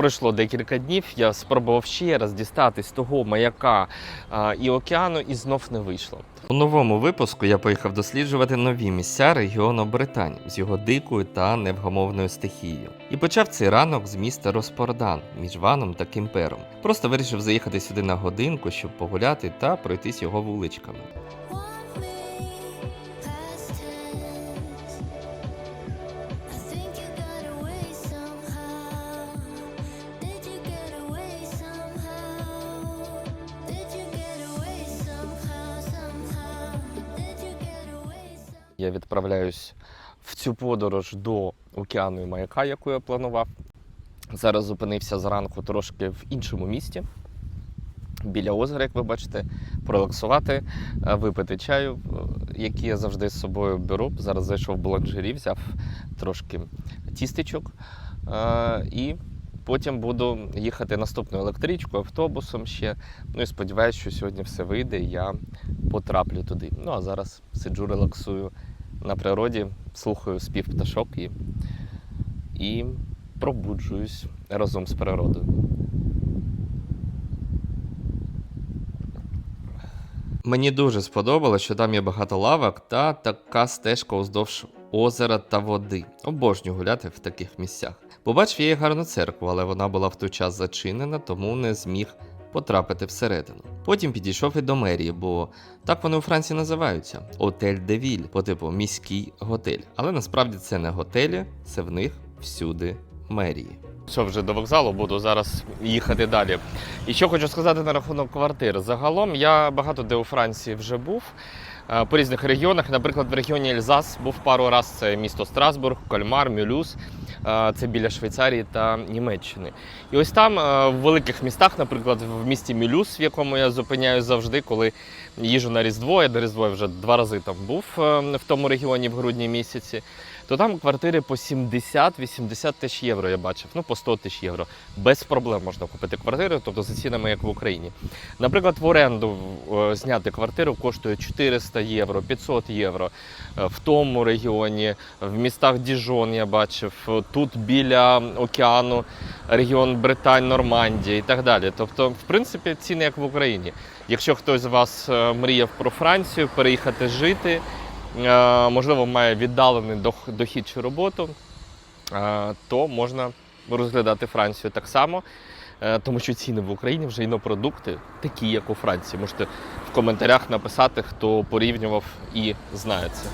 Пройшло декілька днів, я спробував ще раз дістатись того маяка а, і океану, і знов не вийшло. У новому випуску я поїхав досліджувати нові місця регіону Британії з його дикою та невгамовною стихією. І почав цей ранок з міста Роспордан між Ваном та Кімпером. Просто вирішив заїхати сюди на годинку, щоб погуляти та пройтись його вуличками. Я відправляюсь в цю подорож до океану і маяка, яку я планував. Зараз зупинився зранку трошки в іншому місті. Біля озера, як ви бачите, прорелаксувати, е, випити чаю, е, який я завжди з собою беру. Зараз зайшов в буланжері, взяв трошки тістечок. е, І потім буду їхати наступною електричкою, автобусом ще. Ну і сподіваюся, що сьогодні все вийде, і я потраплю туди. Ну а зараз сиджу, релаксую на природі, слухаю спів пташок і, і пробуджуюсь разом з природою. Мені дуже сподобалось, що там є багато лавок та така стежка уздовж озера та води. Обожнюю гуляти в таких місцях. Побачив я і гарну церкву, але вона була в той час зачинена, тому не зміг потрапити всередину. Потім підійшов і до мерії, бо так вони у Франції називаються Отель де Віль, по типу міський готель. Але насправді це не готелі, це в них всюди мерії. Що вже до вокзалу буду зараз їхати далі. І що хочу сказати на рахунок квартир. Загалом я багато де у Франції вже був. Е, По різних регіонах, наприклад, в регіоні Ельзас був пару раз це місто Страсбург, Кольмар, Мюлюз, е, це біля Швейцарії та Німеччини. І ось там, в великих містах, наприклад, в місті Мюлюз, в якому я зупиняюсь завжди, коли їжу на Різдво, я до Різдво вже два рази там був е, в тому регіоні в грудні місяці, то там квартири по 70-80 тисяч євро я бачив, ну по 100 тисяч євро. Без проблем можна купити квартиру, тобто за цінами, як в Україні. Наприклад, в оренду е, зняти квартиру коштує 400 євро, 500 євро. Е, В тому регіоні, в містах Діжон я бачив, тут біля океану, регіон Британь, Нормандія і так далі. Тобто, в принципі, ціни як в Україні. Якщо хтось з вас е, мріяв про Францію, переїхати жити, е, можливо, має віддалений дох- дохід чи роботу, е, то можна розглядати Францію так само. Тому що ціни в Україні вже і на продукти такі, як у Франції. Можете в коментарях написати, хто порівнював і знає це.